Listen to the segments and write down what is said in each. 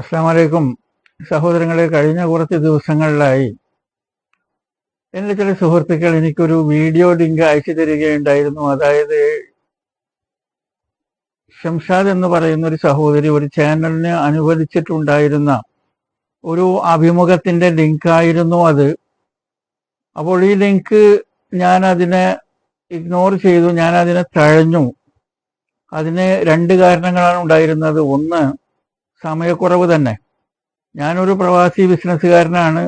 അസ്സാം വലൈക്കും സഹോദരങ്ങളെ കഴിഞ്ഞ കുറച്ച് ദിവസങ്ങളിലായി എന്റെ ചില സുഹൃത്തുക്കൾ എനിക്കൊരു വീഡിയോ ലിങ്ക് അയച്ചു തരികയുണ്ടായിരുന്നു. അതായത് ഷംഷാദ് എന്ന് പറയുന്ന ഒരു സഹോദരി ഒരു ചാനലിന് അനുവദിച്ചിട്ടുണ്ടായിരുന്ന ഒരു അഭിമുഖത്തിന്റെ ലിങ്കായിരുന്നു അത്. അപ്പോൾ ഈ ലിങ്ക് ഞാൻ അതിനെ ഇഗ്നോർ ചെയ്തു ഞാൻ അതിനെ തഴഞ്ഞു. അതിന് രണ്ട് കാരണങ്ങളാണ് ഉണ്ടായിരുന്നത്. ഒന്ന് സമയക്കുറവ് തന്നെ. ഞാനൊരു പ്രവാസി ബിസിനസ്സുകാരനാണ്.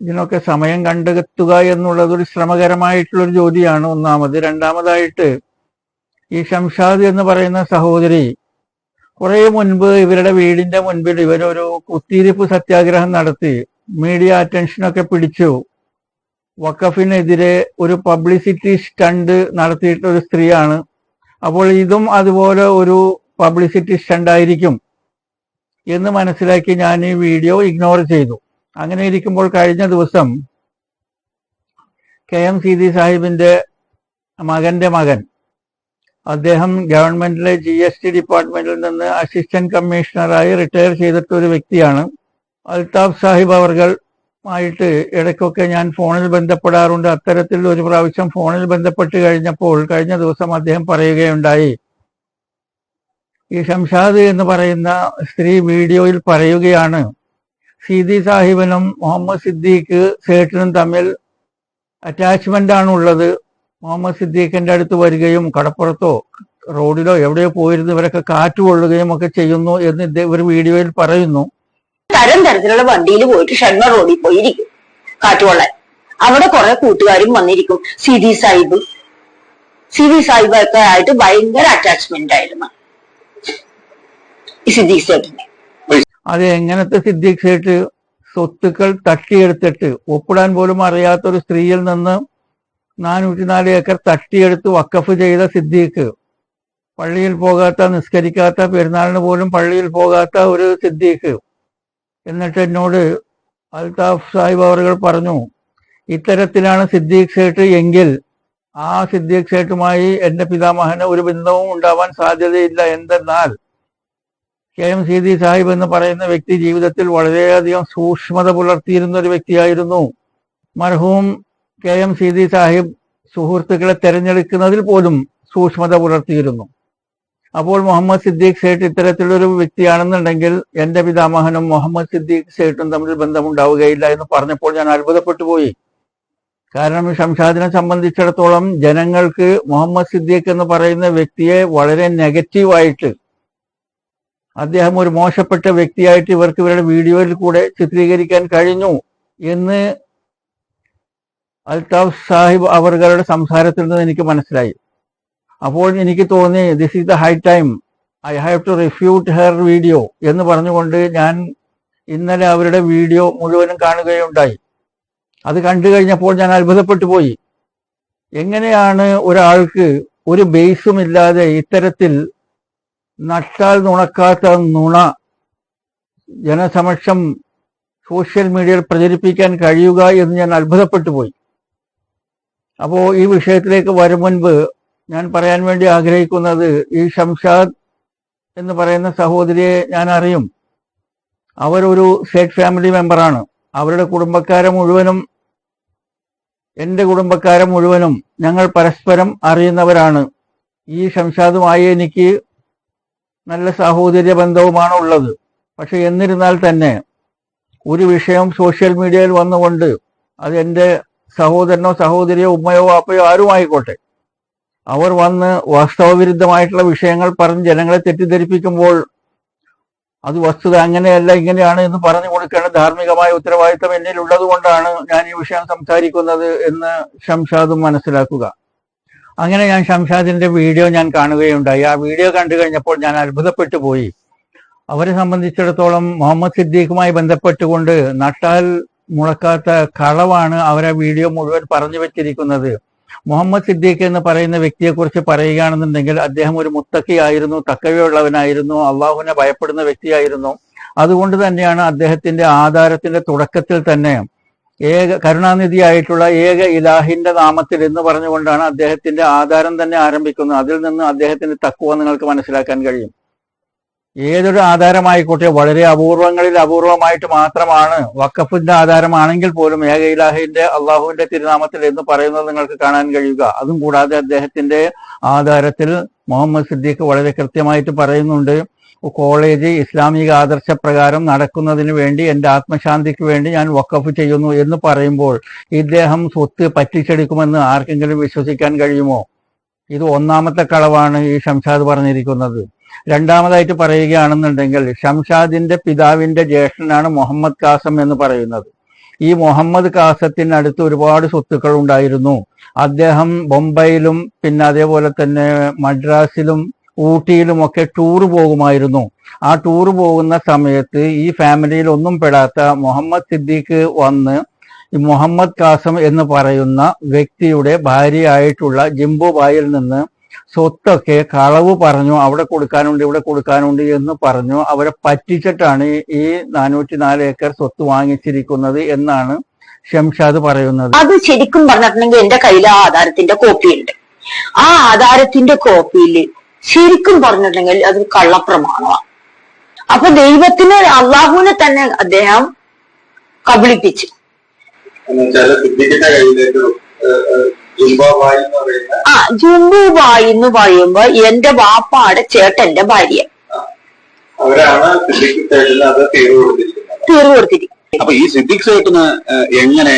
ഇതിനൊക്കെ സമയം കണ്ടെത്തുക എന്നുള്ളത് ഒരു ശ്രമകരമായിട്ടുള്ളൊരു ജോലിയാണ് ഒന്നാമത്. രണ്ടാമതായിട്ട് ഈ ഷംഷാദ് എന്ന് പറയുന്ന സഹോദരി കുറെ മുൻപ് ഇവരുടെ വീടിന്റെ മുൻപിൽ ഇവരൊരു കുത്തിയിരിപ്പ് സത്യാഗ്രഹം നടത്തി മീഡിയ അറ്റൻഷനൊക്കെ പിടിച്ചു. വക്കഫിനെതിരെ ഒരു പബ്ലിസിറ്റി സ്റ്റണ്ട് നടത്തിയിട്ടുള്ള ഒരു സ്ത്രീയാണ്. അപ്പോൾ ഇതും അതുപോലെ ഒരു പബ്ലിസിറ്റി സ്റ്റണ്ട് ആയിരിക്കും എന്ന് മനസ്സിലാക്കി ഞാൻ ഈ വീഡിയോ ഇഗ്നോർ ചെയ്തു. അങ്ങനെ ഇരിക്കുമ്പോൾ കഴിഞ്ഞ ദിവസം കെ എം സീതി സാഹിബിന്റെ മകന്റെ മകൻ അദ്ദേഹം ഗവൺമെന്റിലെ ജി എസ് ടി ഡിപ്പാർട്ട്മെന്റിൽ നിന്ന് അസിസ്റ്റന്റ് കമ്മീഷണറായി റിട്ടയർ ചെയ്തിട്ട ഒരു വ്യക്തിയാണ്. അൽതാഫ് സാഹിബ് അവർകൾ ആയിട്ട് ഇടയ്ക്കൊക്കെ ഞാൻ ഫോണിൽ ബന്ധപ്പെടാറുണ്ട്. അത്തരത്തിൽ ഒരു പ്രാവശ്യം ഫോണിൽ ബന്ധപ്പെട്ട് കഴിഞ്ഞപ്പോൾ കഴിഞ്ഞ ദിവസം അദ്ദേഹം പറയുകയുണ്ടായി ഈ ഷംഷാദ് എന്ന് പറയുന്ന സ്ത്രീ വീഡിയോയിൽ പറയുകയാണ് സീതി സാഹിബനും മുഹമ്മദ് സിദ്ദീഖ് സേട്ടിനും തമ്മിൽ അറ്റാച്ച്മെന്റ് ആണ് ഉള്ളത് മുഹമ്മദ് സിദ്ദീഖിന്റെ അടുത്ത് വരികയും കടപ്പുറത്തോ റോഡിലോ എവിടെയോ പോയിരുന്നു ഇവരൊക്കെ കാറ്റ് കൊള്ളുകയും ഒക്കെ ചെയ്യുന്നു എന്ന് ഇവർ വീഡിയോയിൽ പറയുന്നു. തരം തരത്തിലുള്ള വണ്ടിയിൽ പോയിട്ട് ഷൺമ റോഡിൽ പോയിരിക്കും കാറ്റുകൊള്ളാൻ അവിടെ കുറെ കൂട്ടുകാരും വന്നിരിക്കും സിദി സാഹിബ്. സിദി സാഹിബ് ഒക്കെ ആയിട്ട് ഭയങ്കര അറ്റാച്ച്മെന്റ് ആയിരുന്നു. അത് എങ്ങനത്തെ സിദ്ദീഖ് സേട്ട് സ്വത്തുക്കൾ തട്ടിയെടുത്തിട്ട് ഒപ്പിടാൻ പോലും അറിയാത്ത ഒരു സ്ത്രീയിൽ നിന്ന് നാനൂറ്റിനാല് ഏക്കർ തട്ടിയെടുത്ത് വക്കഫ് ചെയ്ത സിദ്ദീഖ് പള്ളിയിൽ പോകാത്ത നിസ്കരിക്കാത്ത പെരുന്നാളിന് പോലും പള്ളിയിൽ പോകാത്ത ഒരു സിദ്ദീഖ് എന്നിട്ട് എന്നോട് അൽതാഫ് സാഹിബ് അവറുകൾ പറഞ്ഞു ഇത്തരത്തിലാണ് സിദ്ദീഖ് സേട്ട് എങ്കിൽ ആ സിദ്ദീഖ് സേട്ടുമായി എന്റെ പിതാമഹന് ഒരു ബന്ധവും ഉണ്ടാവാൻ സാധ്യതയില്ല. എന്തെന്നാൽ കെ എം സീതി സാഹിബ് എന്ന് പറയുന്ന വ്യക്തി ജീവിതത്തിൽ വളരെയധികം സൂക്ഷ്മത പുലർത്തിയിരുന്ന ഒരു വ്യക്തിയായിരുന്നു. മർഹൂം കെ എം സീതി സാഹിബ് സുഹൃത്തുക്കളെ തെരഞ്ഞെടുക്കുന്നതിൽ പോലും സൂക്ഷ്മത പുലർത്തിയിരുന്നു. അപ്പോൾ മുഹമ്മദ് സിദ്ദീഖ് സേട്ട് ഇത്തരത്തിലൊരു വ്യക്തിയാണെന്നുണ്ടെങ്കിൽ എന്റെ പിതാമഹനും മുഹമ്മദ് സിദ്ദീഖ് സേട്ടും തമ്മിൽ ബന്ധമുണ്ടാവുകയില്ല എന്ന് പറഞ്ഞപ്പോൾ ഞാൻ അത്ഭുതപ്പെട്ടു പോയി. കാരണം ഷംഷാദിനെ സംബന്ധിച്ചിടത്തോളം ജനങ്ങൾക്ക് മുഹമ്മദ് സിദ്ദീഖ് എന്ന് പറയുന്ന വ്യക്തിയെ വളരെ നെഗറ്റീവായിട്ട് അദ്ദേഹം ഒരു മോശപ്പെട്ട വ്യക്തിയായിട്ട് ഇവർക്ക് ഇവരുടെ വീഡിയോയിൽ കൂടെ ചിത്രീകരിക്കാൻ കഴിഞ്ഞു എന്ന് അൽതാഫ് സാഹിബ് അവരുടെ സംസാരത്തിൽ നിന്ന് എനിക്ക് മനസ്സിലായി. അപ്പോൾ എനിക്ക് തോന്നി this is the high time I have to refute her video എന്ന് പറഞ്ഞുകൊണ്ട് ഞാൻ ഇന്നലെ അവരുടെ വീഡിയോ മുഴുവനും കാണുകയുണ്ടായി. അത് കണ്ടു കഴിഞ്ഞപ്പോൾ ഞാൻ അത്ഭുതപ്പെട്ടു പോയി. എങ്ങനെയാണ് ഒരാൾക്ക് ഒരു ബേസും ഇല്ലാതെ ഇത്തരത്തിൽ നട്ടാൽ നുണക്കാത്ത നുണ. ജനസമക്ഷം സോഷ്യൽ മീഡിയയിൽ പ്രചരിപ്പിക്കാൻ കഴിയുക എന്ന് ഞാൻ അത്ഭുതപ്പെട്ടു പോയി. അപ്പോൾ ഈ വിഷയത്തിലേക്ക് വരും മുൻപ് ഞാൻ പറയാൻ വേണ്ടി ആഗ്രഹിക്കുന്നത് ഈ ഷംഷാദ് എന്ന് പറയുന്ന സഹോദരിയെ ഞാൻ അറിയും. അവരൊരു സ്റ്റേറ്റ് ഫാമിലി മെമ്പറാണ്. അവരുടെ കുടുംബക്കാരെ മുഴുവനും എന്റെ കുടുംബക്കാരെ മുഴുവനും ഞങ്ങൾ പരസ്പരം അറിയുന്നവരാണ്. ഈ ഷംഷാദുമായി എനിക്ക് നല്ല സാഹോദര്യ ബന്ധവുമാണ് ഉള്ളത്. പക്ഷെ എന്നിരുന്നാൽ തന്നെ ഒരു വിഷയം സോഷ്യൽ മീഡിയയിൽ വന്നുകൊണ്ട് അത് എന്റെ സഹോദരനോ സഹോദരിയോ ഉമ്മയോ വാപ്പയോ ആരുമായിക്കോട്ടെ. അവർ വന്ന് വാസ്തവവിരുദ്ധമായിട്ടുള്ള വിഷയങ്ങൾ പറഞ്ഞ് ജനങ്ങളെ തെറ്റിദ്ധരിപ്പിക്കുമ്പോൾ അത് വസ്തുത അങ്ങനെയല്ല ഇങ്ങനെയാണ് എന്ന് പറഞ്ഞു കൊടുക്കേണ്ട ധാർമ്മികമായ ഉത്തരവാദിത്തം എന്നിൽ ഉള്ളതുകൊണ്ടാണ് ഞാൻ ഈ വിഷയം സംസാരിക്കുന്നത് എന്ന് ഷംഷാദും മനസ്സിലാക്കുക. അങ്ങനെ ഞാൻ ഷംഷാദിന്റെ വീഡിയോ ഞാൻ കാണുകയുണ്ടായി. ആ വീഡിയോ കണ്ടു കഴിഞ്ഞപ്പോൾ ഞാൻ അത്ഭുതപ്പെട്ടു പോയി. അവരെ സംബന്ധിച്ചിടത്തോളം മുഹമ്മദ് സിദ്ദീഖുമായി ബന്ധപ്പെട്ടുകൊണ്ട് നട്ടാൽ മുളക്കാത്ത കളവാണ് അവരെ വീഡിയോ മുഴുവൻ പറഞ്ഞു വെച്ചിരിക്കുന്നത്. മുഹമ്മദ് സിദ്ദീഖ് എന്ന് പറയുന്ന വ്യക്തിയെക്കുറിച്ച് പറയുകയാണെന്നുണ്ടെങ്കിൽ അദ്ദേഹം ഒരു മുത്തക്കിയായിരുന്നു തക്കവയുള്ളവനായിരുന്നു അള്ളാഹുവിനെ ഭയപ്പെടുന്ന വ്യക്തിയായിരുന്നു. അതുകൊണ്ട് തന്നെയാണ് അദ്ദേഹത്തിന്റെ ആധാരത്തിന്റെ തുടക്കത്തിൽ തന്നെ ഏക കരുണാനിധിയായിട്ടുള്ള ഏക ഇലാഹിന്റെ നാമത്തിൽ എന്ന് പറഞ്ഞുകൊണ്ടാണ് അദ്ദേഹത്തിന്റെ ആധാരം തന്നെ ആരംഭിക്കുന്നത്. അതിൽ നിന്ന് അദ്ദേഹത്തിന്റെ തക്കുവ നിങ്ങൾക്ക് മനസ്സിലാക്കാൻ കഴിയും. ഏതൊരു ആധാരമായിക്കോട്ടെ വളരെ അപൂർവങ്ങളിൽ അപൂർവമായിട്ട് മാത്രമാണ് വക്കഫിന്റെ ആധാരമാണെങ്കിൽ പോലും ഏക ഇലാഹിന്റെ അള്ളാഹുവിന്റെ തിരുനാമത്തിൽ എന്ന് പറയുന്നത് നിങ്ങൾക്ക് കാണാൻ കഴിയുക. അതും കൂടാതെ അദ്ദേഹത്തിന്റെ ആധാരത്തിൽ മുഹമ്മദ് സിദ്ദീഖ് വളരെ കൃത്യമായിട്ട് പറയുന്നുണ്ട്. കോളേജ് ഇസ്ലാമിക ആദർശപ്രകാരം നടക്കുന്നതിന് വേണ്ടി എന്റെ ആത്മശാന്തിക്ക് വേണ്ടി ഞാൻ വക്കഫ് ചെയ്യുന്നു എന്ന് പറയുമ്പോൾ ഇദ്ദേഹം സ്വത്ത് പറ്റിച്ചെടുക്കുമെന്ന് ആർക്കെങ്കിലും വിശ്വസിക്കാൻ കഴിയുമോ? ഇത് ഒന്നാമത്തെ കളവാണ് ഈ ഷംഷാദ് പറഞ്ഞിരിക്കുന്നത്. രണ്ടാമതായിട്ട് പറയുകയാണെന്നുണ്ടെങ്കിൽ ഷംഷാദിന്റെ പിതാവിന്റെ ജ്യേഷ്ഠനാണ് മുഹമ്മദ് കാസം എന്ന് പറയുന്നത്. ഈ മുഹമ്മദ് കാസത്തിനടുത്ത് ഒരുപാട് സ്വത്തുക്കൾ ഉണ്ടായിരുന്നു അദ്ദേഹം ബൊംബൈയിലും പിന്നെ അതേപോലെ തന്നെ മദ്രാസിലും ഊട്ടിയിലും ഒക്കെ ടൂർ പോകുമായിരുന്നു. ആ ടൂർ പോകുന്ന സമയത്ത് ഈ ഫാമിലിയിൽ ഒന്നും പെടാത്ത മുഹമ്മദ് സിദ്ദീഖ് വന്ന് മുഹമ്മദ് കാസം എന്ന് പറയുന്ന വ്യക്തിയുടെ ഭാര്യയായിട്ടുള്ള ജിംബുബായിൽ നിന്ന് സ്വത്തൊക്കെ കളവ് പറഞ്ഞു അവിടെ കൊടുക്കാനുണ്ട് ഇവിടെ കൊടുക്കാനുണ്ട് എന്ന് പറഞ്ഞു. അവരെ പറ്റിച്ചിട്ടാണ് ഈ നാനൂറ്റി നാല് ഏക്കർ സ്വത്ത് വാങ്ങിച്ചിരിക്കുന്നത് എന്നാണ് ഷംഷാദ് പറയുന്നത്. അത് ശരിക്കും പറഞ്ഞിട്ടുണ്ടെങ്കിൽ എന്റെ കയ്യിൽ ആ ആധാരത്തിന്റെ കോപ്പി ഉണ്ട്. ആ ആധാരത്തിന്റെ കോപ്പിയിൽ ശരിക്കും പറഞ്ഞിട്ടുണ്ടെങ്കിൽ അത് കള്ളപ്രമാണമാണ് അപ്പൊ ദൈവത്തിന് അള്ളാഹുവിനെ തന്നെ അദ്ദേഹം കബളിപ്പിച്ചു. ആ ജുംബുബായി എന്ന് പറയുമ്പോ എന്റെ വാപ്പാടെ ചേട്ടന്റെ ഭാര്യ. അപ്പൊ ഈ സിദ്ദിഖ് സേട്ടിന് എങ്ങനെ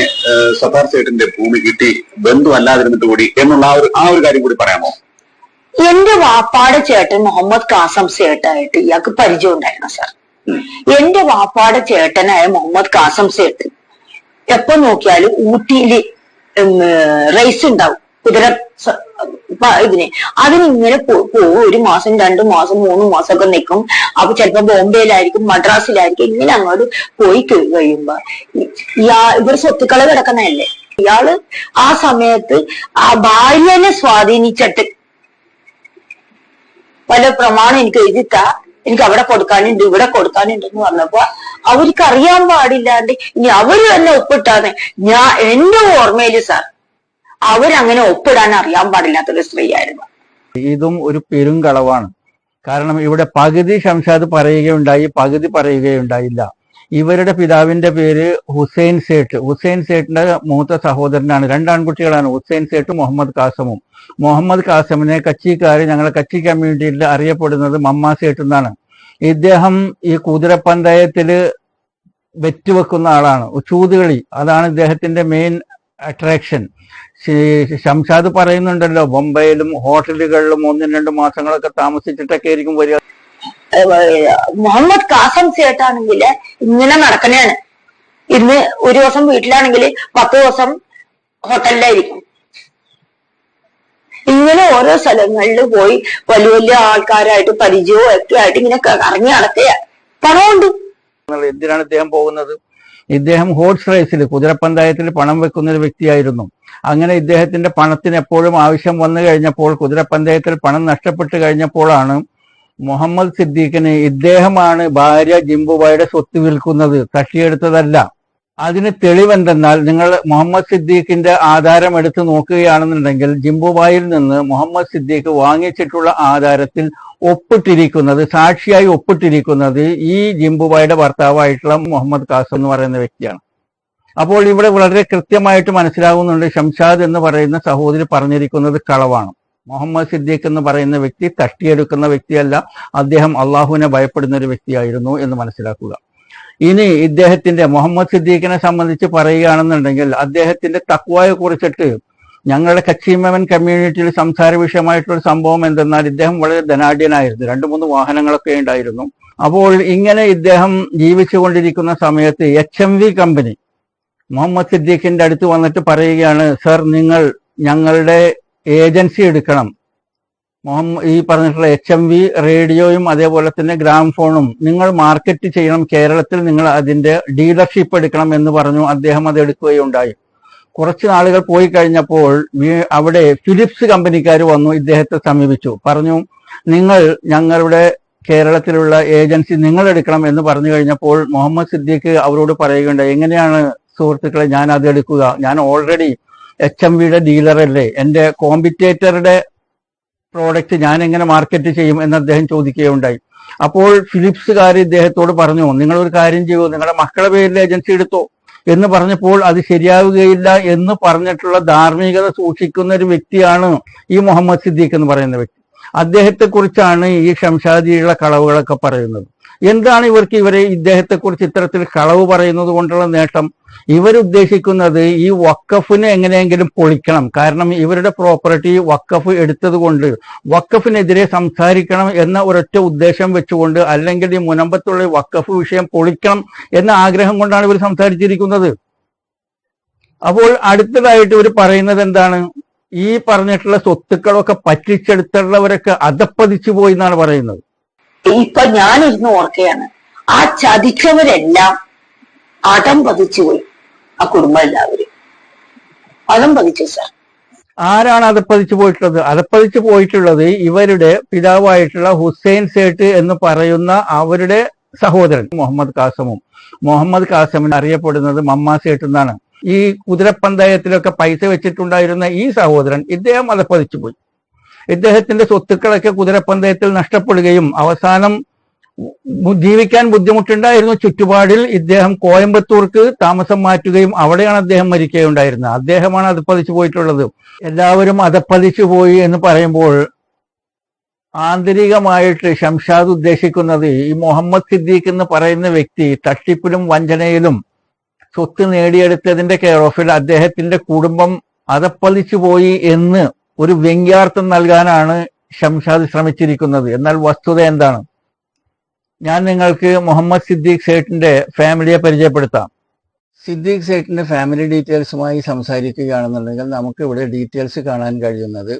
സത്താർ സേട്ടിന്റെ ഭൂമി കിട്ടി? ബന്ധു അല്ലാതിരുന്നിട്ട് കൂടി എന്നുള്ള ആ ഒരു ആ ഒരു കാര്യം കൂടി പറയാമോ? എന്റെ വാപ്പാടെ ചേട്ടൻ മുഹമ്മദ് കാസം സേട്ടായിട്ട് ഇയാൾക്ക് പരിചയം ഉണ്ടായിരുന്നു സാർ. എന്റെ വാപ്പാടെ ചേട്ടനായ മുഹമ്മദ് കാസം സേട്ട് എപ്പോ നോക്കിയാലും ഊട്ടിയിൽ റൈസ് ഉണ്ടാവും. കുതിര ഇതിന്. അതിനിങ്ങനെ പോകും ഒരു മാസം രണ്ടു മാസം മൂന്ന് മാസം ഒക്കെ നിൽക്കും. അപ്പൊ ചിലപ്പോ ബോംബെയിലായിരിക്കും മദ്രാസിലായിരിക്കും ഇങ്ങനെ അങ്ങോട്ട് പോയി കഴി- കഴിയുമ്പോ. ഇയാ ഇവർ സ്വത്തുക്കളെ കിടക്കുന്നതല്ലേ? ഇയാൾ ആ സമയത്ത് ആ ഭാര്യനെ സ്വാധീനിച്ചിട്ട് പല പ്രമാണം എനിക്ക് എഴുതിത്താ എനിക്ക് അവിടെ കൊടുക്കാനുണ്ട് ഇവിടെ കൊടുക്കാനുണ്ട് എന്ന് പറഞ്ഞപ്പോ അവർക്ക് അറിയാൻ പാടില്ലാണ്ട് ഇനി അവർ തന്നെ ഒപ്പിട്ടാന്ന് ഞാൻ എന്റെ ഓർമ്മയിൽ സാർ അവരങ്ങനെ ഒപ്പിടാൻ അറിയാൻ പാടില്ലാത്തൊരു സ്ത്രീയായിരുന്നു. ഇതും ഒരു പെരുങ്കളവാണ് കാരണം ഇവിടെ പകുതി ഷംഷാദ് പറയുകയുണ്ടായി പകുതി പറയുകയുണ്ടായില്ല. ഇവരുടെ പിതാവിന്റെ പേര് ഹുസൈൻ സേട്ട്. ഹുസൈൻ സേട്ടിന്റെ മൂത്ത സഹോദരനാണ്. രണ്ടാൺകുട്ടികളാണ് ഹുസൈൻ സേട്ടും മുഹമ്മദ് കാസമും. മുഹമ്മദ് കാസമിനെ കച്ചിക്കാർ ഞങ്ങളുടെ കച്ചി കമ്മ്യൂണിറ്റിയിൽ അറിയപ്പെടുന്നത് മമ്മ സേട്ട് എന്നാണ്. ഇദ്ദേഹം ഈ കുതിരപ്പന്തയത്തിൽ വെറ്റുവെക്കുന്ന ആളാണ്. ചൂതുകളി. അതാണ് ഇദ്ദേഹത്തിന്റെ മെയിൻ അട്രാക്ഷൻ ശംഷാദ് പറയുന്നുണ്ടല്ലോ ബൊംബെയിലും ഹോട്ടലുകളിലും ഒന്നും രണ്ടും മാസങ്ങളൊക്കെ താമസിച്ചിട്ടൊക്കെ ആയിരിക്കും വരിക. മുഹമ്മദ് കാസം സേട്ടാണെങ്കിൽ ഇങ്ങനെ നടക്കണേണ്. ഇന്ന് ഒരു ദിവസം വീട്ടിലാണെങ്കിൽ പത്ത് ദിവസം ഹോട്ടലിലായിരിക്കും. ഇങ്ങനെ ഓരോ സ്ഥലങ്ങളിൽ പോയി വലിയ വലിയ ആൾക്കാരായിട്ട് പരിചയവും ഒക്കെ ആയിട്ട് ഇങ്ങനെ കറങ്ങി നടക്കുക പണമുണ്ട്. എന്തിനാണ് ഇദ്ദേഹം പോകുന്നത്? ഇദ്ദേഹം ഹോർസ് റേസിൽ കുതിരപ്പന്തായത്തിൽ പണം വെക്കുന്ന ഒരു വ്യക്തിയായിരുന്നു. അങ്ങനെ ഇദ്ദേഹത്തിന്റെ പണത്തിന് എപ്പോഴും ആവശ്യം വന്നു കഴിഞ്ഞപ്പോൾ കുതിരപ്പന്തയത്തിൽ പണം നഷ്ടപ്പെട്ടു കഴിഞ്ഞപ്പോഴാണ് മുഹമ്മദ് സിദ്ദീഖിന് ഇദ്ദേഹമാണ് ഭാര്യ ജിംബുബായുടെ സ്വത്ത് വിൽക്കുന്നത് തട്ടിയെടുത്തതല്ല. അതിന് തെളിവെന്തെന്നാൽ നിങ്ങൾ മുഹമ്മദ് സിദ്ദീഖിന്റെ ആധാരം എടുത്ത് നോക്കുകയാണെന്നുണ്ടെങ്കിൽ ജിംബുബായിൽ നിന്ന് മുഹമ്മദ് സിദ്ദീഖ് വാങ്ങിച്ചിട്ടുള്ള ആധാരത്തിൽ ഒപ്പിട്ടിരിക്കുന്നത് സാക്ഷിയായി ഒപ്പിട്ടിരിക്കുന്നത് ഈ ജിംബുബായുടെ ഭർത്താവായിട്ടുള്ള മുഹമ്മദ് കാസം എന്ന് പറയുന്ന വ്യക്തിയാണ്. അപ്പോൾ ഇവിടെ വളരെ കൃത്യമായിട്ട് മനസ്സിലാകുന്നുണ്ട് ഷംഷാദ് എന്ന് പറയുന്ന സഹോദരി പറഞ്ഞിരിക്കുന്നത് കളവാണ്. മുഹമ്മദ് സിദ്ദീഖ് എന്ന് പറയുന്ന വ്യക്തി തട്ടിയെടുക്കുന്ന വ്യക്തിയല്ല അദ്ദേഹം അള്ളാഹുവിനെ ഭയപ്പെടുന്ന ഒരു വ്യക്തിയായിരുന്നു എന്ന് മനസ്സിലാക്കുക. ഇനി ഇദ്ദേഹത്തിന്റെ മുഹമ്മദ് സിദ്ദീഖിനെ സംബന്ധിച്ച് പറയുകയാണെന്നുണ്ടെങ്കിൽ അദ്ദേഹത്തിന്റെ തക്വയെ കുറിച്ചിട്ട് ഞങ്ങളുടെ കച്ചിമവൻ കമ്മ്യൂണിറ്റിയിൽ സംസാര വിഷയമായിട്ടുള്ള സംഭവം എന്തെന്നാൽ ഇദ്ദേഹം വളരെ ധനാഢ്യനായിരുന്നു. രണ്ട് മൂന്ന് വാഹനങ്ങളൊക്കെ ഉണ്ടായിരുന്നു. അപ്പോൾ ഇങ്ങനെ ഇദ്ദേഹം ജീവിച്ചുകൊണ്ടിരിക്കുന്ന സമയത്ത് H M V company Muhammad സിദ്ദീഖിന്റെ അടുത്ത് വന്നിട്ട് പറയുകയാണ് സർ നിങ്ങൾ ഞങ്ങളുടെ ഏജൻസി എടുക്കണം. ഈ പറഞ്ഞിട്ടുള്ള എച്ച് എം വി റേഡിയോയും അതേപോലെ തന്നെ ഗ്രാം ഫോണും നിങ്ങൾ മാർക്കറ്റ് ചെയ്യണം. കേരളത്തിൽ നിങ്ങൾ അതിന്റെ ഡീലർഷിപ്പ് എടുക്കണം എന്ന് പറഞ്ഞു അദ്ദേഹം അത് എടുക്കുകയുണ്ടായി. കുറച്ച് നാളുകൾ പോയി കഴിഞ്ഞപ്പോൾ അവിടെ ഫിലിപ്സ് കമ്പനിക്കാർ വന്നു ഇദ്ദേഹത്തെ സമീപിച്ചു. പറഞ്ഞു നിങ്ങൾ ഞങ്ങളുടെ കേരളത്തിലുള്ള ഏജൻസി നിങ്ങൾ എടുക്കണം എന്ന് പറഞ്ഞു കഴിഞ്ഞപ്പോൾ മുഹമ്മദ് സിദ്ദീഖ് അവരോട് പറയുകയുണ്ടായി എങ്ങനെയാണ് സുഹൃത്തുക്കളെ ഞാൻ അത് എടുക്കുക. ഞാൻ ഓൾറെഡി എച്ച് എം വിയുടെ ഡീലറല്ലേ എന്റെ കോമ്പറ്റേറ്ററുടെ പ്രോഡക്റ്റ് ഞാൻ എങ്ങനെ മാർക്കറ്റ് ചെയ്യും എന്ന് അദ്ദേഹം ചോദിക്കുകയുണ്ടായി. അപ്പോൾ ഫിലിപ്സുകാർ ഇദ്ദേഹത്തോട് പറഞ്ഞു നിങ്ങളൊരു കാര്യം ചെയ്യൂ നിങ്ങളുടെ മക്കളെ പേരിൽ ഏജൻസി എടുത്തോ? എന്ന് പറഞ്ഞപ്പോൾ അത് ശരിയാവുകയില്ല എന്ന് പറഞ്ഞിട്ടുള്ള ധാർമ്മികത സൂക്ഷിക്കുന്ന ഒരു വ്യക്തിയാണ് ഈ മുഹമ്മദ് സിദ്ദീഖ് എന്ന് പറയുന്ന വ്യക്തി. അദ്ദേഹത്തെ കുറിച്ചാണ് ഈ ഷംഷാദിയുള്ള കളവുകളൊക്കെ പറയുന്നത്. എന്താണ് ഇവർക്ക് ഇവരെ ഇദ്ദേഹത്തെ കുറിച്ച് ഇത്തരത്തിൽ കളവ് പറയുന്നത് കൊണ്ടുള്ള നേട്ടം? ഇവരുദ്ദേശിക്കുന്നത് ഈ വക്കഫിനെ എങ്ങനെയെങ്കിലും പൊളിക്കണം. കാരണം ഇവരുടെ പ്രോപ്പർട്ടി വക്കഫ് എടുത്തത് കൊണ്ട് വക്കഫിനെതിരെ സംസാരിക്കണം എന്ന ഒരൊറ്റ ഉദ്ദേശം വെച്ചുകൊണ്ട് അല്ലെങ്കിൽ ഈ മുനമ്പത്തുള്ള വക്കഫ് വിഷയം പൊളിക്കണം എന്ന ആഗ്രഹം കൊണ്ടാണ് ഇവർ സംസാരിച്ചിരിക്കുന്നത്. അപ്പോൾ അടുത്തതായിട്ട് ഇവർ പറയുന്നത് എന്താണ്? ഈ പറഞ്ഞിട്ടുള്ള സ്വത്തുക്കളൊക്കെ പറ്റിച്ചെടുത്തുള്ളവരൊക്കെ അധപ്പതിച്ചു പോയി എന്നാണ് പറയുന്നത്. ഇപ്പൊ ഞാനിരുന്ന് ഓർക്കുകയാണ് ആ ചതിച്ചവരെല്ലാം അടം പതിച്ചു പോയി. ആ കുടുംബം എല്ലാവരും. അടം പതിച്ചു സാർ. ആരാണ് അതപ്പതിച്ചു പോയിട്ടുള്ളത്? അതപ്പതിച്ചു പോയിട്ടുള്ളത് ഇവരുടെ പിതാവായിട്ടുള്ള ഹുസൈൻ സേട്ട് എന്ന് പറയുന്ന അവരുടെ സഹോദരൻ മുഹമ്മദ് കാസമും മുഹമ്മദ് കാസമിന് അറിയപ്പെടുന്നത് മമ്മ സേട്ട് എന്നാണ്. ഈ കുതിരപ്പന്തയത്തിലൊക്കെ പൈസ വെച്ചിട്ടുണ്ടായിരുന്ന ഈ സഹോദരൻ ഇദ്ദേഹം അതപ്പതിച്ചു പോയി. ഇദ്ദേഹത്തിന്റെ സ്വത്തുക്കളൊക്കെ കുതിരപ്പന്തയത്തിൽ നഷ്ടപ്പെടുകയും അവസാനം ജീവിക്കാൻ ബുദ്ധിമുട്ടുണ്ടായിരുന്നു ചുറ്റുപാടിൽ ഇദ്ദേഹം കോയമ്പത്തൂർക്ക് താമസം മാറ്റുകയും അവിടെയാണ് അദ്ദേഹം മരിക്കുകയുണ്ടായിരുന്നത്. അദ്ദേഹമാണ് അതപ്പതിച്ചു പോയിട്ടുള്ളത്. എല്ലാവരും അതപ്പതിച്ചു പോയി എന്ന് പറയുമ്പോൾ ആന്തരികമായിട്ട് ഷംഷാദ് ഉദ്ദേശിക്കുന്നത് ഈ മുഹമ്മദ് സിദ്ദീഖ് എന്ന് പറയുന്ന വ്യക്തി തട്ടിപ്പിലും വഞ്ചനയിലും സ്വത്ത് നേടിയെടുത്തതിന്റെ കെയർ ഓഫിൽ അദ്ദേഹത്തിന്റെ കുടുംബം അതപ്പതിച്ചു പോയി എന്ന് ഒരു വ്യംഗ്യാർത്ഥം നൽകാനാണ് ഷംഷാദ് ശ്രമിച്ചിരിക്കുന്നത്. എന്നാൽ വസ്തുത എന്താണ്? ഞാൻ നിങ്ങൾക്ക് മുഹമ്മദ് സിദ്ദീഖ് സേട്ടിന്റെ ഫാമിലിയെ പരിചയപ്പെടുത്താം. സിദ്ദീഖ് സേട്ടിന്റെ ഫാമിലി ഡീറ്റെയിൽസുമായി സംസാരിക്കുകയാണെന്നുണ്ടെങ്കിൽ നമുക്ക് ഇവിടെ ഡീറ്റെയിൽസ് കാണാൻ കഴിയുന്നത്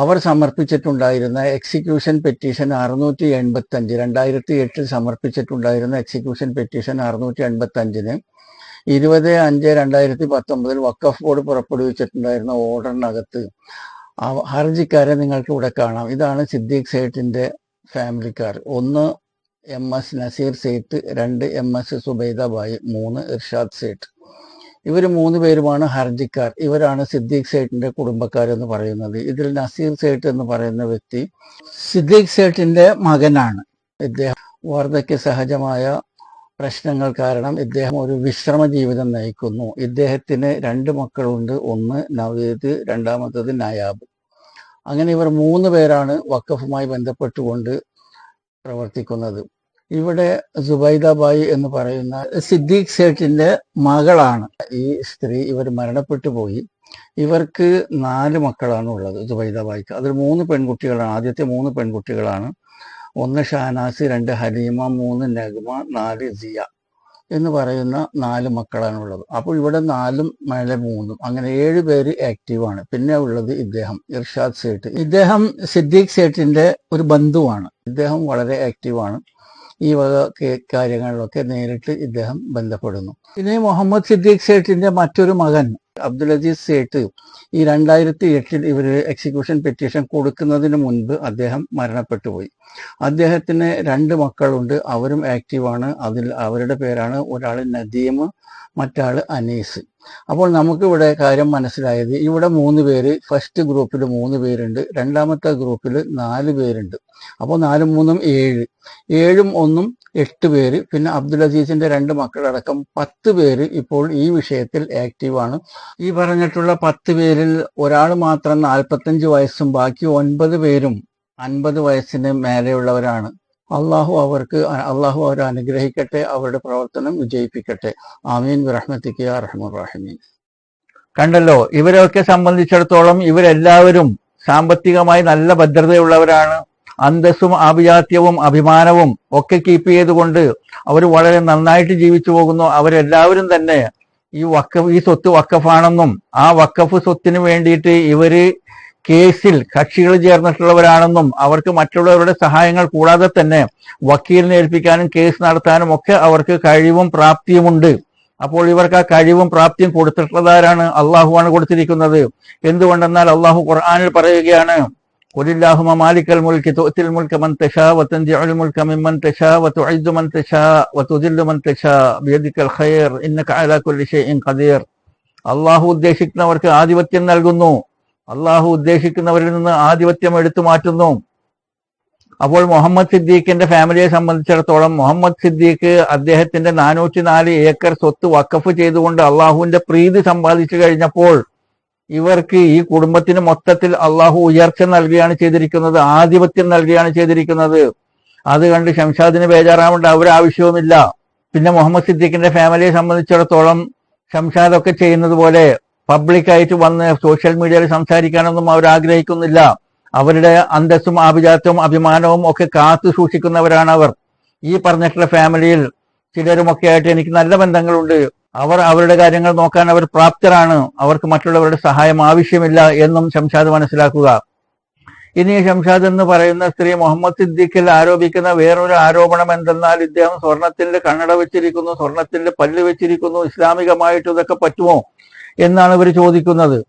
അവർ സമർപ്പിച്ചിട്ടുണ്ടായിരുന്ന എക്സിക്യൂഷൻ പെറ്റീഷൻ അറുന്നൂറ്റി എൺപത്തി അഞ്ച് രണ്ടായിരത്തി എട്ടിൽ സമർപ്പിച്ചിട്ടുണ്ടായിരുന്ന എക്സിക്യൂഷൻ പെറ്റീഷൻ അറുന്നൂറ്റി എൺപത്തി അഞ്ചിന് ഇരുപത് അഞ്ച് രണ്ടായിരത്തി പത്തൊമ്പതിൽ വക്കഫ് ബോർഡ് പുറപ്പെടുവിച്ചിട്ടുണ്ടായിരുന്ന ഓർഡറിനകത്ത് ഹർജിക്കാരെ നിങ്ങൾക്ക് ഇവിടെ കാണാം. ഇതാണ് സിദ്ദീഖ് സേട്ടിന്റെ ഫാമിലിക്കാർ ഒന്ന് എം എസ് നസീർ സേട്ട് രണ്ട് എം എസ് സുബൈദ ബായി മൂന്ന് ഇർഷാദ് സേട്ട് ഇവർ മൂന്ന് പേരുമാണ് ഹർജിക്കാർ. ഇവരാണ് സിദ്ദീഖ് സേട്ടിന്റെ കുടുംബക്കാരെന്ന് പറയുന്നത്. ഇതിൽ നസീർ സേട്ട് എന്ന് പറയുന്ന വ്യക്തി സിദ്ദീഖ് സേട്ടിന്റെ മകനാണ്. ഇദ്ദേഹം വാർദ്ധക്യ സഹജമായ പ്രശ്നങ്ങൾ കാരണം ഇദ്ദേഹം ഒരു വിശ്രമ ജീവിതം നയിക്കുന്നു. ഇദ്ദേഹത്തിന് രണ്ട് മക്കളുണ്ട്. ഒന്ന് നവീദ് രണ്ടാമത്തത് നയാബ്. അങ്ങനെ ഇവർ മൂന്ന് പേരാണ് വക്കഫുമായി ബന്ധപ്പെട്ടുകൊണ്ട് പ്രവർത്തിക്കുന്നത്. ഇവിടെ സുബൈദാബായി എന്ന് പറയുന്ന സിദ്ദീഖ് സേട്ടിന്റെ മകളാണ് ഈ സ്ത്രീ. ഇവർ മരണപ്പെട്ടു പോയി. ഇവർക്ക് നാല് മക്കളാണ് ഉള്ളത് സുബൈദാബായിക്ക്. അതിൽ മൂന്ന് പെൺകുട്ടികളാണ്. ആദ്യത്തെ മൂന്ന് പെൺകുട്ടികളാണ്. ഒന്ന് ഷാനാസ് രണ്ട് ഹലീമ മൂന്ന് നഗ്മ നാല് സിയ എന്ന് പറയുന്ന നാല് മക്കളാണ് ഉള്ളത് അപ്പോൾ ഇവിടെ നാലും മേലെ മൂന്നും. അങ്ങനെ ഏഴ് പേര് ആക്റ്റീവാണ് പിന്നെ ഉള്ളത് ഇദ്ദേഹം ഇർഷാദ് സേട്ട്. ഇദ്ദേഹം സിദ്ദീഖ് സേട്ടിന്റെ ഒരു ബന്ധുവാണ്. ഇദ്ദേഹം വളരെ ആക്റ്റീവാണ് ഈ വക കാര്യങ്ങളിലൊക്കെ നേരിട്ട് ഇദ്ദേഹം ബന്ധപ്പെടുന്നു. പിന്നെ മുഹമ്മദ് സിദ്ദീഖ് സേട്ടിന്റെ മറ്റൊരു മകൻ അബ്ദുൽ അജീസ് സേട്ട് ഈ രണ്ടായിരത്തി എട്ടിൽ ഇവർ എക്സിക്യൂഷൻ പെറ്റീഷൻ കൊടുക്കുന്നതിന് മുൻപ് അദ്ദേഹം മരണപ്പെട്ടു പോയി. അദ്ദേഹത്തിന് രണ്ട് മക്കളുണ്ട്. അവരും ആക്റ്റീവാണ് അതിൽ അവരുടെ പേരാണ് ഒരാൾ നദീം മറ്റാൾ അനീസ്. അപ്പോൾ നമുക്കിവിടെ കാര്യം മനസ്സിലായത് ഇവിടെ മൂന്ന് പേര് ഫസ്റ്റ് ഗ്രൂപ്പിൽ മൂന്ന് പേരുണ്ട്. രണ്ടാമത്തെ ഗ്രൂപ്പിൽ നാല് പേരുണ്ട്. അപ്പോൾ നാലും മൂന്നും ഏഴ്. ഏഴും ഒന്നും എട്ട് പേര് പിന്നെ അബ്ദുൽ അസീസിന്റെ രണ്ട് മക്കളടക്കം പത്ത് പേര് ഇപ്പോൾ ഈ വിഷയത്തിൽ ആക്റ്റീവാണ് ഈ പറഞ്ഞിട്ടുള്ള പത്ത് പേരിൽ ഒരാൾ മാത്രം നാൽപ്പത്തഞ്ച് വയസ്സും ബാക്കി ഒൻപത് പേരും അൻപത് വയസ്സിന് മേലെയുള്ളവരാണ്. അള്ളാഹു അവർക്ക് അള്ളാഹു അവരെ അനുഗ്രഹിക്കട്ടെ അവരുടെ പ്രവർത്തനം വിജയിപ്പിക്കട്ടെ. ആമീൻ. റഹ്മത്തിക്ക് റഹ്മുറാഹിമീൻ കണ്ടല്ലോ ഇവരെയൊക്കെ സംബന്ധിച്ചിടത്തോളം ഇവരെല്ലാവരും സാമ്പത്തികമായി നല്ല ഭദ്രതയുള്ളവരാണ്. അന്തസ്സും ആഭിജാത്യവും അഭിമാനവും ഒക്കെ കീപ്പ് ചെയ്തുകൊണ്ട് അവർ വളരെ നന്നായിട്ട് ജീവിച്ചു പോകുന്നു. അവരെല്ലാവരും തന്നെ ഈ വക്കഫ് ഈ സ്വത്ത് വക്കഫാണെന്നും ആ വക്കഫ് സ്വത്തിന് വേണ്ടിയിട്ട് ഇവർ കേസിൽ കക്ഷികൾ ചേർന്നിട്ടുള്ളവരാണെന്നും അവർക്ക് മറ്റുള്ളവരുടെ സഹായങ്ങൾ കൂടാതെ തന്നെ വക്കീലിനെ ഏൽപ്പിക്കാനും കേസ് നടത്താനും ഒക്കെ അവർക്ക് കഴിവും പ്രാപ്തിയുമുണ്ട്. അപ്പോൾ ഇവർക്ക് ആ കഴിവും പ്രാപ്തിയും കൊടുത്തിട്ടുള്ളതാരാണ്? അള്ളാഹുവാണ് കൊടുത്തിരിക്കുന്നത്. എന്തുകൊണ്ടെന്നാൽ അള്ളാഹു ഖുർആാനിൽ പറയുകയാണ് ഖുലില്ലാഹുമ مالك الملك تؤتي الملك من تشاء وتنزع الملك ممن تشاء وتعز من تشاء وتذل من تشاء. بيدك الخير. ഇന്നക على كل شيء قدير. അള്ളാഹു ഉദ്ദേശിക്കുന്നവർക്ക് ആധിപത്യം നൽകുന്നു. അള്ളാഹു ഉദ്ദേശിക്കുന്നവരിൽ നിന്ന് ആധിപത്യം എടുത്തു മാറ്റുന്നു. അപ്പോൾ മുഹമ്മദ് സിദ്ദീഖിന്റെ ഫാമിലിയെ സംബന്ധിച്ചിടത്തോളം മുഹമ്മദ് സിദ്ദീഖ് അദ്ദേഹത്തിന്റെ നാനൂറ്റി നാല് ഏക്കർ സ്വത്ത് വക്കഫ് ചെയ്തുകൊണ്ട് അള്ളാഹുവിന്റെ പ്രീതി സമ്പാദിച്ചു കഴിഞ്ഞപ്പോൾ ഇവർക്ക് ഈ കുടുംബത്തിന് മൊത്തത്തിൽ അള്ളാഹു ഉയർച്ച നൽകുകയാണ് ചെയ്തിരിക്കുന്നത് ആധിപത്യം നൽകുകയാണ് ചെയ്തിരിക്കുന്നത്. അത് കണ്ട് ഷംഷാദിന് ബേജാറാവേണ്ട ഒരാവശ്യവുമില്ല പിന്നെ മുഹമ്മദ് സിദ്ദീഖിന്റെ ഫാമിലിയെ സംബന്ധിച്ചിടത്തോളം ഷംഷാദൊക്കെ ചെയ്യുന്നത് പോലെ പബ്ലിക്കായിട്ട് വന്ന് സോഷ്യൽ മീഡിയയിൽ സംസാരിക്കാനൊന്നും അവർ ആഗ്രഹിക്കുന്നില്ല. അവരുടെ അന്തസ്സും ആഭിജാത്യവും അഭിമാനവും ഒക്കെ കാത്തു സൂക്ഷിക്കുന്നവരാണ് അവർ. ഈ പറഞ്ഞിട്ടുള്ള ഫാമിലിയിൽ ചിലരുമൊക്കെ ആയിട്ട് എനിക്ക് നല്ല ബന്ധങ്ങളുണ്ട്. അവർ അവരുടെ കാര്യങ്ങൾ നോക്കാൻ അവർ പ്രാപ്തരാണ്. അവർക്ക് മറ്റുള്ളവരുടെ സഹായം ആവശ്യമില്ല എന്നും ശംഷാദ് മനസ്സിലാക്കുക. ഇനി ഷംഷാദ് എന്ന് പറയുന്ന സ്ത്രീ മുഹമ്മദ് സിദ്ദീഖിൽ ആരോപിക്കുന്ന വേറൊരു ആരോപണം എന്തെന്നാൽ ഇദ്ദേഹം സ്വർണത്തിന്റെ കണ്ണട വെച്ചിരിക്കുന്നു സ്വർണത്തിന്റെ പല്ല് വെച്ചിരിക്കുന്നു. ഇസ്ലാമികമായിട്ട് ഇതൊക്കെ പറ്റുമോ എന്നാണ് ഇവർ ചോദിക്കുന്നത്.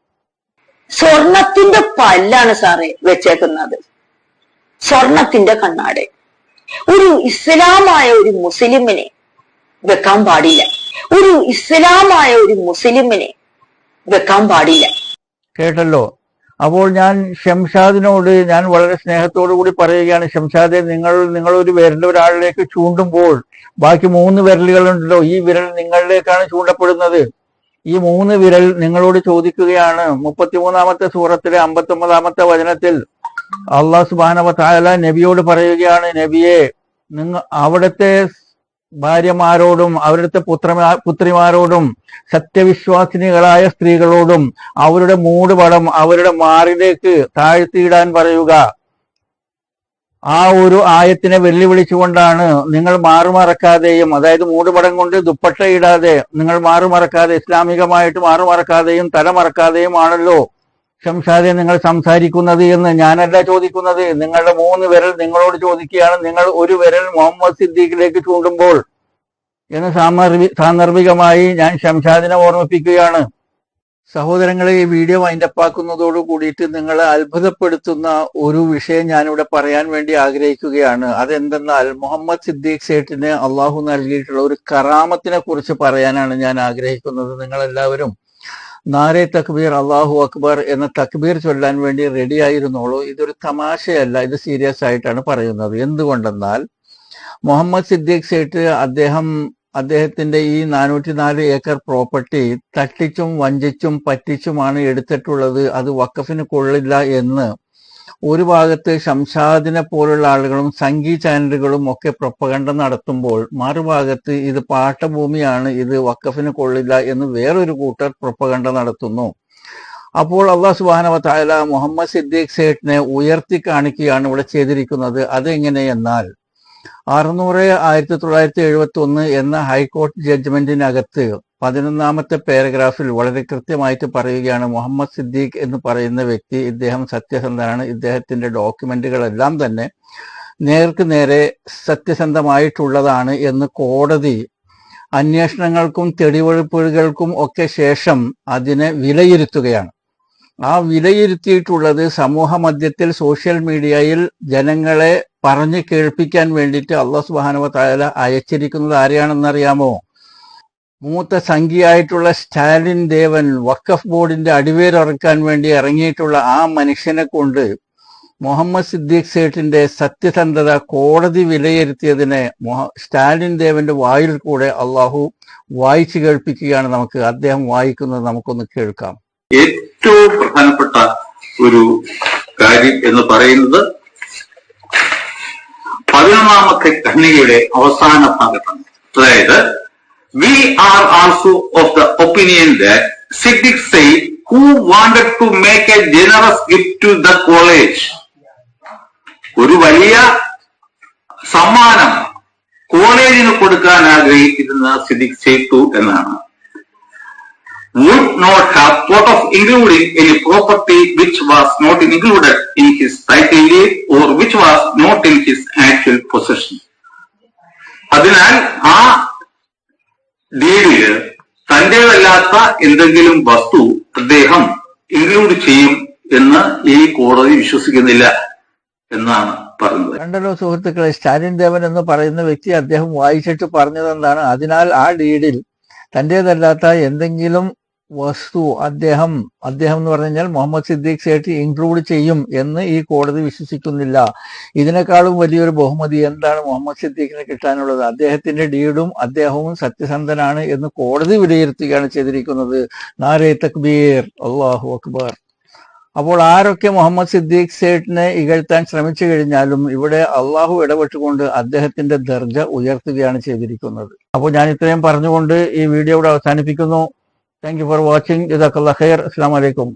സ്വർണത്തിന്റെ പല്ലാണ് സാറേ വെച്ചേക്കുന്നത്. സ്വർണത്തിന്റെ കണ്ണാട്. ഒരു ഇസ്ലാമായ ഒരു മുസ്ലിമിനെ വെക്കാൻ പാടില്ല. ഒരു ഇസ്ലാമായ ഒരു മുസ്ലിമിനെ വെക്കാൻ പാടില്ല. കേട്ടല്ലോ. അപ്പോൾ ഞാൻ ഷംഷാദിനോട് ഞാൻ വളരെ സ്നേഹത്തോടു കൂടി പറയുകയാണ് ഷംഷാദെ നിങ്ങൾ നിങ്ങൾ ഒരു വിരൽ ഒരാളിലേക്ക് ചൂണ്ടുമ്പോൾ ബാക്കി മൂന്ന് വിരലുകളുണ്ടല്ലോ ഈ വിരൽ നിങ്ങളിലേക്കാണ് ചൂണ്ടപ്പെടുന്നത്. ഈ മൂന്ന് വിരൽ നിങ്ങളോട് ചോദിക്കുകയാണ്. മുപ്പത്തിമൂന്നാമത്തെ സൂറത്തിലെ അമ്പത്തൊമ്പതാമത്തെ വചനത്തിൽ അള്ളാഹ് സുബാനവ താല നബിയോട് പറയുകയാണ് നബിയെ നിങ്ങൾ അവിടുത്തെ ഭാര്യമാരോടും അവരുടെ പുത്രമാ പുത്രിമാരോടും സത്യവിശ്വാസിനികളായ സ്ത്രീകളോടും അവരുടെ മൂടുപടം അവരുടെ മാറിലേക്ക് താഴ്ത്തിയിടാൻ പറയുക. ആ ഒരു ആയത്തിനെ വെല്ലുവിളിച്ചുകൊണ്ടാണ് നിങ്ങൾ മാറുമറക്കാതെയും അതായത് മൂടുപടം കൊണ്ട് ദുപ്പട്ട ഇടാതെ നിങ്ങൾ മാറുമറക്കാതെ ഇസ്ലാമികമായിട്ട് മാറുമറക്കാതെയും തലമറക്കാതെയും ആണല്ലോ ഷംഷാദെ നിങ്ങൾ സംസാരിക്കുന്നത് എന്ന് ഞാനല്ല ചോദിക്കുന്നത്. നിങ്ങളുടെ മൂന്ന് വിരൽ നിങ്ങളോട് ചോദിക്കുകയാണ്. നിങ്ങൾ ഒരു വിരൽ മുഹമ്മദ് സിദ്ദീഖിലേക്ക് ചൂണ്ടുമ്പോൾ എന്ന് സാന്ദർഭി സാന്ദർഭികമായി ഞാൻ ഷംഷാദിനെ ഓർമ്മിപ്പിക്കുകയാണ്. സഹോദരങ്ങളെ ഈ വീഡിയോ വൈൻഡപ്പാക്കുന്നതോട് കൂടിയിട്ട് നിങ്ങളെ അത്ഭുതപ്പെടുത്തുന്ന ഒരു വിഷയം ഞാനിവിടെ പറയാൻ വേണ്ടി ആഗ്രഹിക്കുകയാണ്. അതെന്തെന്നാൽ മുഹമ്മദ് സിദ്ദീഖ് സേട്ടിന് അള്ളാഹു നൽകിയിട്ടുള്ള ഒരു കറാമത്തിനെ കുറിച്ച് പറയാനാണ് ഞാൻ ആഗ്രഹിക്കുന്നത് നിങ്ങളെല്ലാവരും. നാരെ തക്ബീർ അള്ളാഹു അക്ബർ എന്ന തക്ബീർ ചൊല്ലാൻ വേണ്ടി റെഡി ആയിരുന്നോളൂ. ഇതൊരു തമാശയല്ല ഇത് സീരിയസ് ആയിട്ടാണ് പറയുന്നത്. എന്തുകൊണ്ടെന്നാൽ മുഹമ്മദ് സിദ്ദീഖ് സേട്ട് അദ്ദേഹം അദ്ദേഹത്തിന്റെ ഈ നാനൂറ്റി നാല് ഏക്കർ പ്രോപ്പർട്ടി തട്ടിച്ചും വഞ്ചിച്ചും പറ്റിച്ചുമാണ് എടുത്തിട്ടുള്ളത്. അത് വക്കഫിന് കൊള്ളില്ല എന്ന് ഒരു ഭാഗത്ത് ശംഷാദിനെ പോലുള്ള ആളുകളും സംഗീ ചാനലുകളും ഒക്കെ പ്രൊപ്പകണ്ട നടത്തുമ്പോൾ മറുഭാഗത്ത് ഇത് പാട്ടഭൂമിയാണ് ഇത് വക്കഫിന് കൊള്ളില്ല എന്ന് വേറൊരു കൂട്ടർ പ്രൊപ്പകണ്ട നടത്തുന്നു. അപ്പോൾ അള്ളാഹ് സുബാനവത്തായ മുഹമ്മദ് സിദ്ദീഖ് സേഠിനെ ഉയർത്തി കാണിക്കുകയാണ് ഇവിടെ ചെയ്തിരിക്കുന്നത്. അതെങ്ങനെയെന്നാൽ അറുന്നൂറ് ആയിരത്തി തൊള്ളായിരത്തി എഴുപത്തി ഒന്ന് എന്ന ഹൈക്കോടതി ജഡ്ജ്മെന്റിനകത്ത് പതിനൊന്നാമത്തെ പാരഗ്രാഫിൽ വളരെ കൃത്യമായിട്ട് പറയുകയാണ് മുഹമ്മദ് സിദ്ദീഖ് എന്ന് പറയുന്ന വ്യക്തി ഇദ്ദേഹം സത്യസന്ധനാണ്. ഇദ്ദേഹത്തിന്റെ ഡോക്യുമെന്റുകളെല്ലാം തന്നെ നേർക്ക് നേരെ സത്യസന്ധമായിട്ടുള്ളതാണ് എന്ന് കോടതി അന്വേഷണങ്ങൾക്കും തെളിവെടുപ്പുകൾക്കും ഒക്കെ ശേഷം അതിനെ വിലയിരുത്തുകയാണ്. ആ വിലയിരുത്തിയിട്ടുള്ളത് സമൂഹ മധ്യത്തിൽ സോഷ്യൽ മീഡിയയിൽ ജനങ്ങളെ പറഞ്ഞു കേൾപ്പിക്കാൻ വേണ്ടിയിട്ട് അള്ളാഹ് സുബാനവ താല അയച്ചിരിക്കുന്നത് ആരെയാണെന്നറിയാമോ? മൂത്ത സംഖ്യയായിട്ടുള്ള സ്റ്റാലിൻ ദേവൻ വഖഫ് ബോർഡിന്റെ അടിവേരിറക്കാൻ വേണ്ടി ഇറങ്ങിയിട്ടുള്ള ആ മനുഷ്യനെ കൊണ്ട് മുഹമ്മദ് സിദ്ദീഖ് സേട്ടിന്റെ സത്യസന്ധത കോടതി വിലയിരുത്തിയതിനെ സ്റ്റാലിൻ ദേവന്റെ വായിൽ കൂടെ അള്ളാഹു വായിച്ചു കേൾപ്പിക്കുകയാണ് നമുക്ക് അദ്ദേഹം വായിക്കുന്നത് നമുക്കൊന്ന് കേൾക്കാം. ഏറ്റവും പ്രധാനപ്പെട്ട ഒരു കാര്യം എന്ന് പറയുന്നത് പതിനൊന്നാമത്തെ ഖണ്ണികയുടെ അവസാന ഭാഗത്താണ്. അതായത് we are also of the opinion Siddique said who wanted to make a generous gift to the college ഒരു വലിയ സമ്മാനം കോളേജിന് കൊടുക്കാൻ ആഗ്രഹിക്കുന്ന സിദിക് സേത്തു എന്നാണ്. Would not have thought of including any property which was not included in his title or which was not in his actual possession. അതിനാൽ ആ ഡീഡിൽ തന്റേതല്ലാത്ത എന്തെങ്കിലും വസ്തു അദ്ദേഹം ഇൻക്ലൂഡ് ചെയ്യും എന്ന് ഈ കോടതി വിശ്വസിക്കുന്നില്ല എന്നാണ് പറയുന്നത് കണ്ടല്ലോ സുഹൃത്തുക്കളെ സ്റ്റാലിൻ ദേവൻ എന്ന് പറയുന്ന വ്യക്തി അദ്ദേഹം വായിച്ചിട്ട് പറഞ്ഞതെന്താണ് അതിനാൽ ആ ഡീഡിൽ തന്റേതല്ലാത്ത എന്തെങ്കിലും വസ്തു അദ്ദേഹം അദ്ദേഹം എന്ന് പറഞ്ഞു കഴിഞ്ഞാൽ മുഹമ്മദ് സിദ്ദീഖ് സേട്ടി ഇൻക്ലൂഡ് ചെയ്യും എന്ന് ഈ കോടതി വിശ്വസിക്കുന്നില്ല. ഇതിനേക്കാളും വലിയൊരു ബഹുമതി എന്താണ് മുഹമ്മദ് സിദ്ദീഖിന് കിട്ടാനുള്ളത്? അദ്ദേഹത്തിന്റെ ഡീഡും അദ്ദേഹവും സത്യസന്ധനാണ് എന്ന് കോടതി വിലയിരുത്തുകയാണ് ചെയ്തിരിക്കുന്നത്. നാരേ തക്ബീർ. അള്ളാഹു അക്ബർ. അപ്പോൾ ആരൊക്കെ മുഹമ്മദ് സിദ്ദീഖ് സേഠിനെ ഇകഴ്ത്താൻ ശ്രമിച്ചു കഴിഞ്ഞാലും ഇവിടെ അള്ളാഹു ഇടപെട്ടുകൊണ്ട് അദ്ദേഹത്തിന്റെ ദർജ ഉയർത്തുകയാണ് ചെയ്തിരിക്കുന്നത്. അപ്പോൾ ഞാൻ ഇത്രയും പറഞ്ഞുകൊണ്ട് ഈ വീഡിയോ ഇവിടെ അവസാനിപ്പിക്കുന്നു. താങ്ക് യു ഫോർ വാച്ചിങ് ജസാഖല്ലാ ഖൈർ അസ്സാം വലൈക്കും